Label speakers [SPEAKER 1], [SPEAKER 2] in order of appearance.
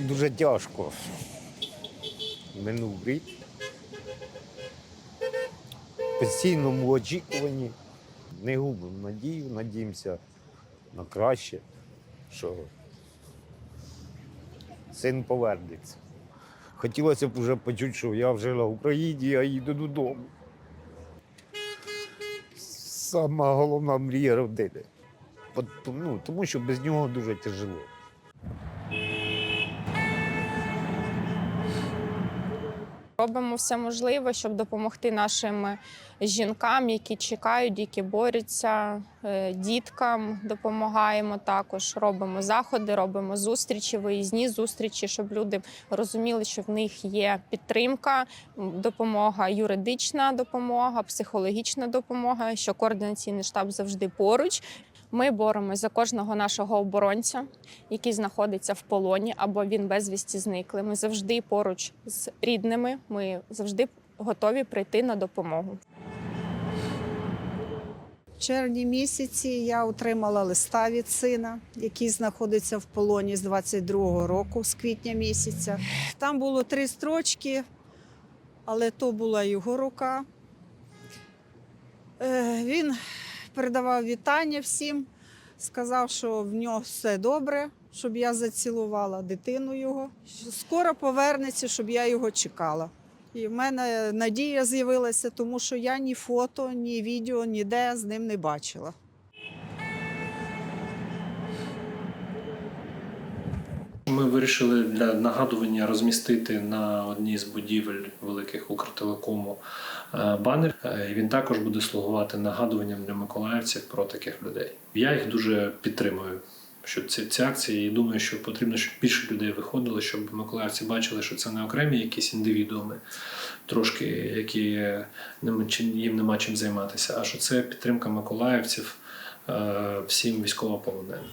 [SPEAKER 1] Дуже тяжко. Минув рік. В постійному очікуванні. Не губимо надію, надіємося на краще, що син повернеться. Хотілося б вже почути, що я жила в Україні, я їду додому. Сама головна мрія родини. Ну, тому що без нього дуже тяжело.
[SPEAKER 2] Робимо все можливе, щоб допомогти нашим жінкам, які чекають, які борються, е, діткам допомагаємо також. Робимо заходи, робимо зустрічі, виїзні зустрічі, щоб люди розуміли, що в них є підтримка, допомога, юридична допомога, психологічна допомога, що координаційний штаб завжди поруч. Ми боремося за кожного нашого оборонця, який знаходиться в полоні або він безвісті зникли. Ми завжди поруч з рідними. Ми завжди готові прийти на допомогу.
[SPEAKER 3] В червні місяці я отримала листа від сина, який знаходиться в полоні з 22-го року, з квітня місяця. Там було три строчки, але то була його рука. Е, Він передавав вітання всім, сказав, що в нього все добре, щоб я зацілувала дитину його. Скоро повернеться, щоб я його чекала. І в мене надія з'явилася, тому що я ні фото, ні відео ніде з ним не бачила.
[SPEAKER 4] Ми вирішили для нагадування розмістити на одній з будівель великих Укртелекому е, банер. Е, і Він також буде слугувати нагадуванням для миколаївців про таких людей. Я їх дуже підтримую. Що ці, ці акції, і думаю, що потрібно, щоб більше людей виходило, щоб миколаївці бачили, що це не окремі якісь індивідууми, трошки, які їм нема чим займатися, а що це підтримка миколаївців е, всім військовополоненим.